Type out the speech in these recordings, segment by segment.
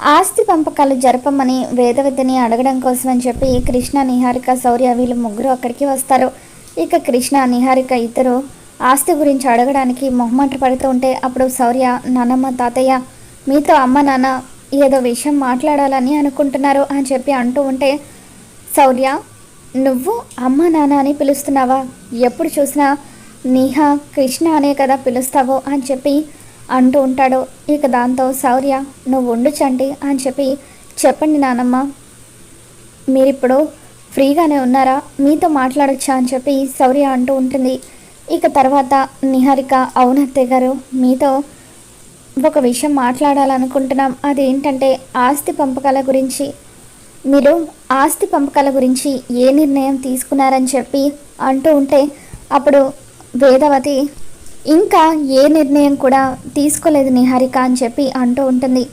ఆస్తి పంపకాలు జరపమని వేదవతిని అడగడం కోసం అని చెప్పి కృష్ణ నిహారిక శౌర్య వీళ్ళు ముగ్గురు అక్కడికి వస్తారు. ఇక కృష్ణ నిహారిక ఇద్దరు ఆస్తి గురించి అడగడానికి మొహమాట పడుతూ ఉంటే అప్పుడు శౌర్య నానమ్మ తాతయ్య మీతో అమ్మ నాన్న ఏదో విషయం మాట్లాడాలని అనుకుంటున్నారు అని చెప్పి అంటూ ఉంటే శౌర్య నువ్వు అమ్మ నాన్న అని పిలుస్తున్నావా? ఎప్పుడు చూసినా నీహా కృష్ణ అనే కదా పిలుస్తావో అని చెప్పి అంటూ ఉంటాడు. ఇక దాంతో శౌర్య నువ్వు ఉండు చండి అని చెప్పి చెప్పండి నానమ్మ మీరిప్పుడు ఫ్రీగానే ఉన్నారా? మీతో మాట్లాడొచ్చా? అని చెప్పి శౌర్య అంటూ ఉంటుంది. ఇక తర్వాత నిహారిక అవునత్తయ్య గారు మీతో ఒక విషయం మాట్లాడాలనుకుంటున్నాం. అదేంటంటే ఆస్తి పంపకాల గురించి. మీరు ఆస్తి పంపకాల గురించి ఏ నిర్ణయం తీసుకున్నారని చెప్పి అంటూ ఉంటే అప్పుడు వేదవతి ఇంకా ఏ నిర్ణయం కూడా తీసుకోలేదు నిహారిక అని చెప్పి అంటూ ఉంటుంది.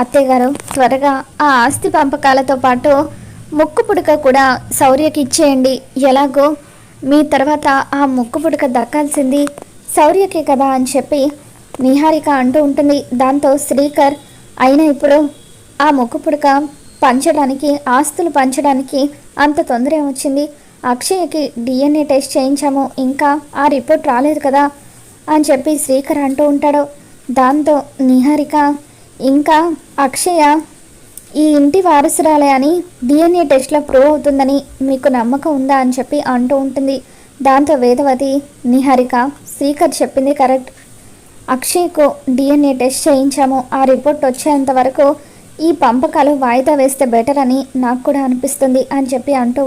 అత్తయ్యగారు త్వరగా ఆ ఆస్తి పంపకాలతో పాటు ముక్కు పుడక కూడా శౌర్యకి ఇచ్చేయండి. ఎలాగో మీ తర్వాత ఆ ముక్కు పుడక దక్కాల్సింది శౌర్యకే కదా అని చెప్పి నిహారిక అంటూ ఉంటుంది. దాంతో శ్రీకర్ అయినా ఇప్పుడు ఆ ముక్కు పుడక పంచడానికి ఆస్తులు పంచడానికి అంత తొందర వచ్చింది. అక్షయ్కి డిఎన్ఏ టెస్ట్ చేయించాము. ఇంకా ఆ రిపోర్ట్ రాలేదు కదా. అని చెప్పి శ్రీకర్ అంటూ ఉంటాడు. దాంతో నిహారిక ఇంకా అక్షయ ఈ ఇంటి వారసురాలే అని డిఎన్ఏ టెస్ట్లో ప్రూవ్ అవుతుందని మీకు నమ్మకం ఉందా అని చెప్పి అంటూ ఉంటుంది. దాంతో వేదవతి నిహారిక శ్రీకర్ చెప్పింది కరెక్ట్. అక్షయ్కు డిఎన్ఏ టెస్ట్ చేయించాము. ఆ రిపోర్ట్ వచ్చేంత వరకు ఈ పంపకాలు వాయిదా వేస్తే బెటర్ అని నాకు కూడా అనిపిస్తుంది అని చెప్పి అంటూ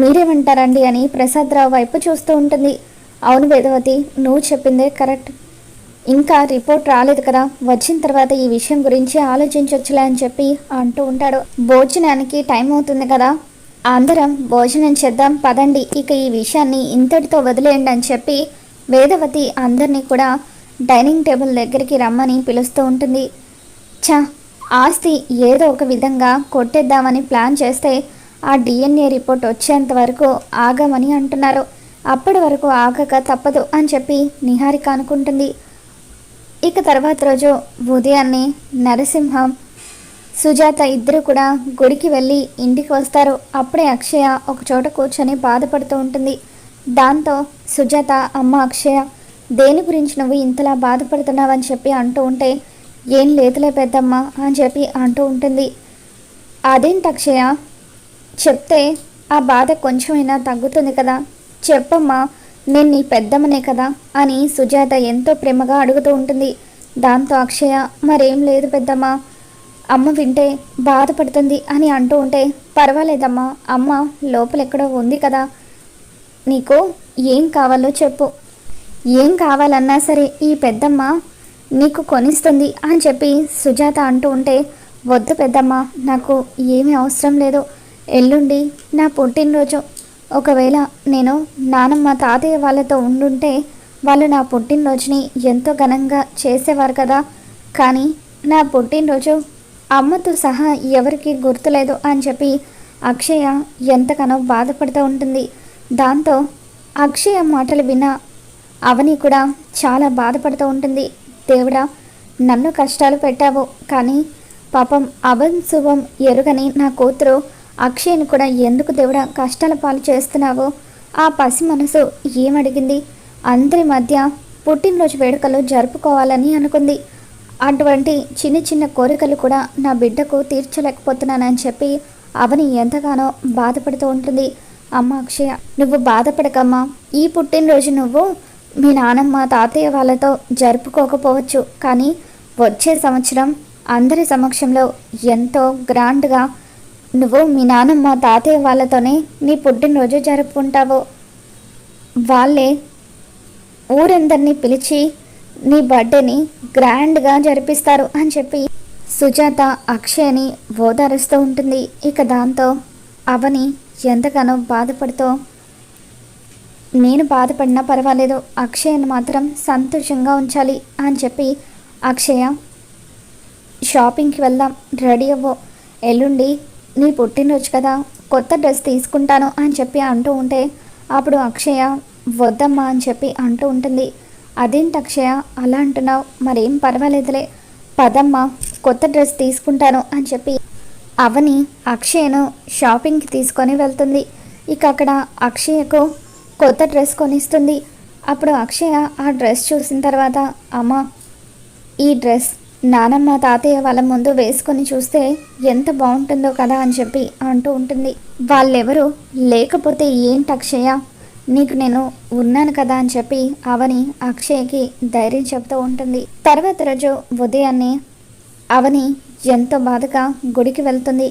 మీరేమంటారండి అని ప్రసాదరావు వైపు చూస్తూ ఉంటుంది. అవును వేదవతి నువ్వు చెప్పిందే కరెక్ట్. ఇంకా రిపోర్ట్ రాలేదు కదా వచ్చిన తర్వాత ఈ విషయం గురించి ఆలోచించవచ్చులే అని చెప్పి అంటూ ఉంటాడు. భోజనానికి టైం అవుతుంది కదా. అందరం భోజనం చేద్దాం పదండి. ఇక ఈ విషయాన్ని ఇంతటితో వదిలేయండి అని చెప్పి వేదవతి అందరినీ కూడా డైనింగ్ టేబుల్ దగ్గరికి రమ్మని పిలుస్తూ ఉంటుంది. ఛా ఆస్తి ఏదో ఒక విధంగా కొట్టేద్దామని ప్లాన్ చేస్తే ఆ డిఎన్ఏ రిపోర్ట్ వచ్చేంత వరకు ఆగమని అంటున్నారు. అప్పటి వరకు ఆగక తప్పదు అని చెప్పి నిహారిక అనుకుంటుంది. ఇక తర్వాత రోజు ఉదయాన్నే నరసింహం సుజాత ఇద్దరు కూడా గుడికి వెళ్ళి ఇంటికి వస్తారు. అప్పుడే అక్షయ ఒక చోట కూర్చొని బాధపడుతూ ఉంటుంది. దాంతో సుజాత అమ్మ అక్షయ దేని గురించి నువ్వు ఇంతలా బాధపడుతున్నావని చెప్పి అంటూ ఉంటే ఏం లేదులే పెద్దమ్మ అని చెప్పి అంటూ ఉంటుంది. అదేంటి అక్షయ? చెప్తే ఆ బాధ కొంచెమైనా తగ్గుతుంది కదా? చెప్పమ్మా నేను నీ పెద్దమ్మనే కదా అని సుజాత ఎంతో ప్రేమగా అడుగుతూ ఉంటుంది. దాంతో అక్షయ మరేం లేదు పెద్దమ్మ. అమ్మ వింటే బాధపడుతుంది అని అంటూ ఉంటే పర్వాలేదమ్మా అమ్మ లోపలెక్కడో ఉంది కదా. నీకు ఏం కావాలో చెప్పు. ఏం కావాలన్నా సరే ఈ పెద్దమ్మ నీకు కొనిస్తుంది అని చెప్పి సుజాత అంటూ ఉంటే వద్దు పెద్దమ్మ నాకు ఏమీ అవసరం లేదు. ఎల్లుండి నా పుట్టినరోజు ఒకవేళ నేను నానమ్మ తాతయ్య వాళ్ళతో ఉండుంటే వాళ్ళు నా పుట్టినరోజుని ఎంతో ఘనంగా చేసేవారు కదా. కానీ నా పుట్టినరోజు అమ్మతో సహా ఎవరికి గుర్తులేదు అని చెప్పి అక్షయ ఎంతగానో బాధపడుతూ ఉంటుంది. దాంతో అక్షయ మాటలు విన్న అవని కూడా చాలా బాధపడుతూ ఉంటుంది. దేవుడా నన్ను కష్టాలు పెట్టావు. కానీ పాపం అభం శుభం ఎరుగని నా కూతురు అక్షయ్ని కూడా ఎందుకు దేవుడా కష్టాల పాలు చేస్తున్నావో? ఆ పసి మనసు ఏమడిగింది? అందరి మధ్య పుట్టినరోజు వేడుకలు జరుపుకోవాలని అనుకుంది. అటువంటి చిన్న చిన్న కోరికలు కూడా నా బిడ్డకు తీర్చలేకపోతున్నానని చెప్పి అవని ఎంతగానో బాధపడుతూ ఉంటుంది. అమ్మ అక్షయ నువ్వు బాధపడకమ్మా. ఈ పుట్టినరోజు నువ్వు మీ నానమ్మ తాతయ్య వాళ్ళతో జరుపుకోకపోవచ్చు. కానీ వచ్చే సంవత్సరం అందరి సమక్షంలో ఎంతో గ్రాండ్గా నువ్వు మీ నానమ్మ తాతయ్య వాళ్ళతోనే నీ పుట్టినరోజు జరుపుకుంటావు. వాళ్ళే ఊరందరినీ పిలిచి నీ బర్త్డేని గ్రాండ్గా జరిపిస్తారు అని చెప్పి సుజాత అక్షయని ఓదారుస్తూ ఉంటుంది. ఇక దాంతో అవని ఎంతగానో బాధపడుతూ నేను బాధపడినా పర్వాలేదు అక్షయ్ని మాత్రం సంతోషంగా ఉంచాలి అని చెప్పి అక్షయ షాపింగ్కి వెళ్దాం రెడీ అవ్వు. ఎల్లుండి నీ పుట్టినరోజు కదా కొత్త డ్రెస్ తీసుకుంటాను అని చెప్పి అంటూ ఉంటే అప్పుడు అక్షయ వద్దమ్మా అని చెప్పి అంటూ ఉంటుంది. అదేంటి అక్షయ అలా అంటున్నావు? మరేం పర్వాలేదులే. పదమ్మా కొత్త డ్రెస్ తీసుకుంటాను అని చెప్పి అవని అక్షయను షాపింగ్కి తీసుకొని వెళ్తుంది. ఇక అక్కడ అక్షయకు కొత్త డ్రెస్ కొనిస్తుంది. అప్పుడు అక్షయ ఆ డ్రెస్ చూసిన తర్వాత అమ్మ ఈ డ్రెస్ నానమ్మ తాతయ్య వాళ్ళ ముందు వేసుకొని చూస్తే ఎంత బాగుంటుందో కదా అని చెప్పి అంటూ ఉంటుంది. వాళ్ళెవరు లేకపోతే ఏంటి అక్షయ? నీకు నేను ఉన్నాను కదా అని చెప్పి అవని అక్షయ్కి ధైర్యం చెప్తూ ఉంటుంది. తర్వాత రోజు ఉదయాన్నే అవని ఎంతో బాధగా గుడికి వెళ్తుంది.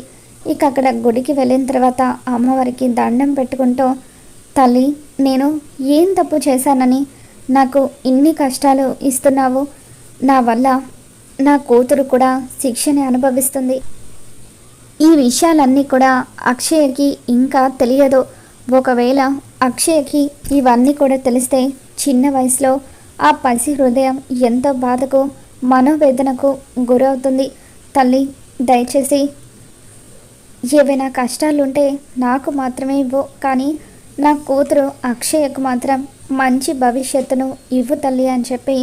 ఇక అక్కడ గుడికి వెళ్ళిన తర్వాత అమ్మవారికి దండం పెట్టుకుంటూ తల్లి నేను ఏం తప్పు చేశానని నాకు ఇన్ని కష్టాలు ఇస్తున్నావు. నా వల్ల నా కూతురు కూడా శిక్షని అనుభవిస్తుంది. ఈ విషయాలన్నీ కూడా అక్షయ్కి ఇంకా తెలియదు. ఒకవేళ అక్షయ్కి ఇవన్నీ కూడా తెలిస్తే చిన్న వయసులో ఆ పసి హృదయం ఎంతో బాధకు మనోవేదనకు గురవుతుంది. తల్లి దయచేసి ఏవైనా కష్టాలుంటే నాకు మాత్రమే ఇవ్వు. కానీ నా కూతురు అక్షయకు మాత్రం మంచి భవిష్యత్తును ఇవ్వు తల్లి అని చెప్పి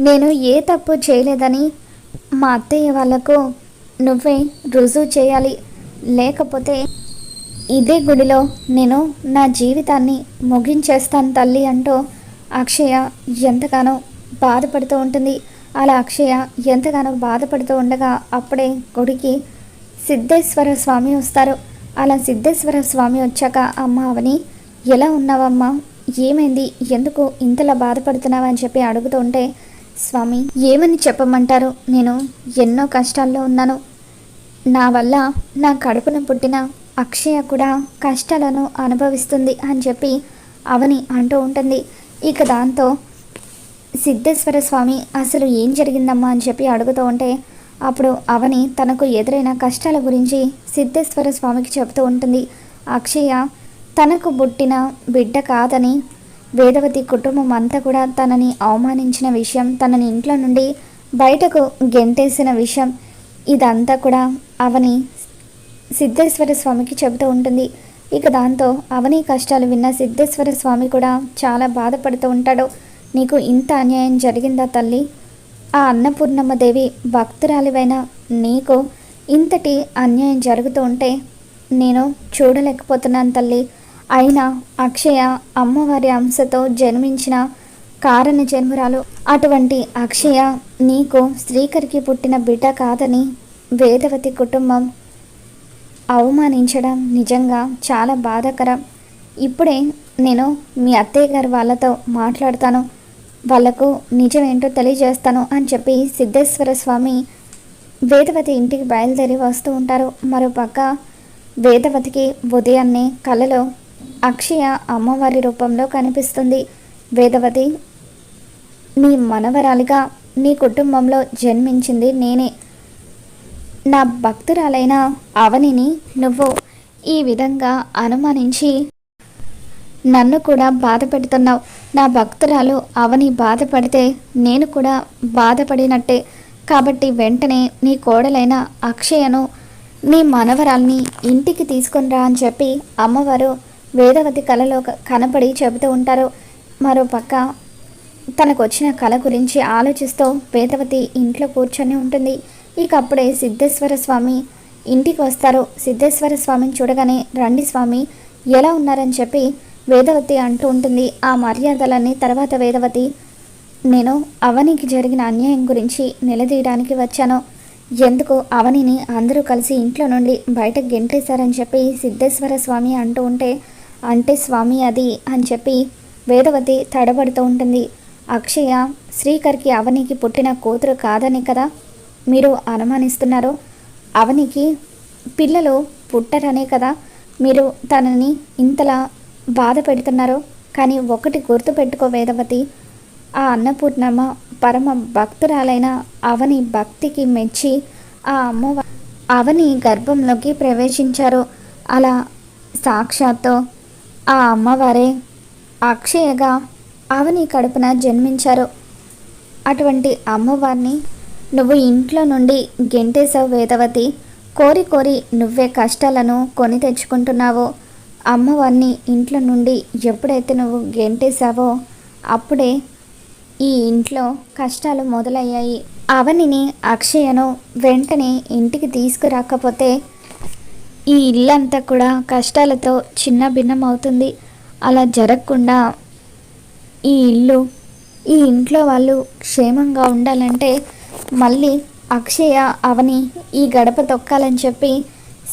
నేను ఏ తప్పు చేయలేదని మా అత్తయ్య వాళ్ళకు నువ్వే రుజువు చేయాలి. లేకపోతే ఇదే గుడిలో నేను నా జీవితాన్ని ముగించేస్తాను తల్లి అంటూ అక్షయ ఎంతగానో బాధపడుతూ ఉంటుంది. అలా అక్షయ ఎంతగానో బాధపడుతూ ఉండగా అప్పుడే గుడికి సిద్ధేశ్వర స్వామి వస్తారు. అలా సిద్ధేశ్వర స్వామి వచ్చాక అమ్మ అవని ఎలా ఉన్నావమ్మా? ఏమైంది? ఎందుకు ఇంతలా బాధపడుతున్నావా? అని చెప్పి అడుగుతుంటే స్వామి ఏమని చెప్పమంటారు? నేను ఎన్నో కష్టాల్లో ఉన్నాను. నా వల్ల నా కడుపున పుట్టిన అక్షయ కూడా కష్టాలను అనుభవిస్తుంది అని చెప్పి అవని అంటూ ఉంటుంది. ఇక దాంతో సిద్ధేశ్వర స్వామి అసలు ఏం జరిగిందమ్మా అని చెప్పి అడుగుతూ ఉంటే అప్పుడు అవని తనకు ఎదురైన కష్టాల గురించి సిద్ధేశ్వర స్వామికి చెబుతూ ఉంటుంది. అక్షయ తనకు పుట్టిన బిడ్డ కాదని వేదవతి కుటుంబం అంతా కూడా తనని అవమానించిన విషయం తనని ఇంట్లో నుండి బయటకు గెంటేసిన విషయం ఇదంతా కూడా అవని సిద్ధేశ్వర స్వామికి చెబుతూ ఉంటుంది. ఇక దాంతో అవని కష్టాలు విన్న సిద్ధేశ్వర స్వామి కూడా చాలా బాధపడుతూ ఉంటాడు. నీకు ఇంత అన్యాయం జరిగిందా తల్లి? ఆ అన్నపూర్ణమ్మ దేవి భక్తురాలివైన నీకు ఇంతటి అన్యాయం జరుగుతూ ఉంటే నేను చూడలేకపోతున్నాను తల్లి. అయినా అక్షయ అమ్మవారి అంశతో జన్మించిన కారణ జన్మరాలు అటువంటి అక్షయ నీకు శ్రీకరికి పుట్టిన బిడ్డ కాదని వేదవతి కుటుంబం అవమానించడం నిజంగా చాలా బాధాకరం. ఇప్పుడే నేను మీ అత్తయ్య గారు వాళ్ళతో మాట్లాడతాను. వాళ్ళకు నిజమేంటో తెలియజేస్తాను అని చెప్పి సిద్ధేశ్వర స్వామి వేదవతి ఇంటికి బయలుదేరి వస్తూ ఉంటారు. మరోపక్క వేదవతికి ఉదయాన్నే కలలో అక్షయ అమ్మవారి రూపంలో కనిపిస్తుంది. వేదవతి నీ మనవరాలిగా నీ కుటుంబంలో జన్మించింది నేనే. నా భక్తురాలైన అవనిని నువ్వు ఈ విధంగా అనుమానించి నన్ను కూడా బాధ పెడుతున్నావు. నా భక్తురాలు అవని బాధపడితే నేను కూడా బాధపడినట్టే. కాబట్టి వెంటనే నీ కోడలైన అక్షయను నీ మనవరాల్ని ఇంటికి తీసుకుని రా అని చెప్పి అమ్మవారు వేదవతి కళలో కనపడి చెబుతూ ఉంటారు. మరో పక్క తనకు వచ్చిన కళ గురించి ఆలోచిస్తూ వేదవతి ఇంట్లో కూర్చొని ఉంటుంది. ఇక అప్పుడే సిద్ధేశ్వర స్వామి ఇంటికి వస్తారు. సిద్ధేశ్వర స్వామిని చూడగానే రండి స్వామి ఎలా ఉన్నారని చెప్పి వేదవతి అంటూ ఉంటుంది. ఆ మర్యాదలన్నీ తర్వాత వేదవతి నేను అవనికి జరిగిన అన్యాయం గురించి నిలదీయడానికి వచ్చాను. ఎందుకు? అవనిని అందరూ కలిసి ఇంట్లో నుండి బయటకు గెంటేశారని చెప్పి సిద్ధేశ్వర స్వామి అంటూ ఉంటే అంటే స్వామి అది అని చెప్పి వేదవతి తడబడుతూ ఉంటుంది. అక్షయ శ్రీకర్కి అవనికి పుట్టిన కూతురు కాదని కదా మీరు అనుమానిస్తున్నారు? అవనికి పిల్లలు పుట్టరనే కదా మీరు తనని ఇంతలా బాధ పెడుతున్నారు? కానీ ఒకటి గుర్తుపెట్టుకో వేదవతి ఆ అన్నపూర్ణమ్మ పరమ భక్తురాలైన అవని భక్తికి మెచ్చి ఆ అమ్మ అవని గర్భంలోకి ప్రవేశించారు. అలా సాక్షాత్తు ఆ అమ్మవారే అక్షయగా అవని కడుపున జన్మించారు. అటువంటి అమ్మవారిని నువ్వు ఇంట్లో నుండి గెంటేశావు వేదవతి. కోరి కోరి నువ్వే కష్టాలను కొని తెచ్చుకుంటున్నావో. అమ్మవారిని ఇంట్లో నుండి ఎప్పుడైతే నువ్వు గెంటేశావో అప్పుడే ఈ ఇంట్లో కష్టాలు మొదలయ్యాయి. అవనిని అక్షయను వెంటనే ఇంటికి తీసుకురాకపోతే ఈ ఇల్లంతా కూడా కష్టాలతో చిన్న భిన్నం అవుతుంది అలా జరగకుండా ఈ ఇల్లు ఈ ఇంట్లో వాళ్ళు క్షేమంగా ఉండాలంటే మళ్ళీ అక్షయ అవని ఈ గడప తొక్కాలని చెప్పి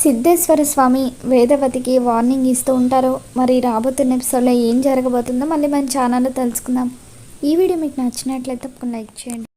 సిద్ధేశ్వర స్వామి వేదవతికి వార్నింగ్ ఇస్తూ ఉంటారు. మరి రాబోతున్న ఎపిసోడ్లో ఏం జరగబోతుందో మళ్ళీ మన ఛానల్లో తెలుసుకుందాం. ఈ వీడియో మీకు నచ్చినట్లయితే తప్పకుండా లైక్ చేయండి.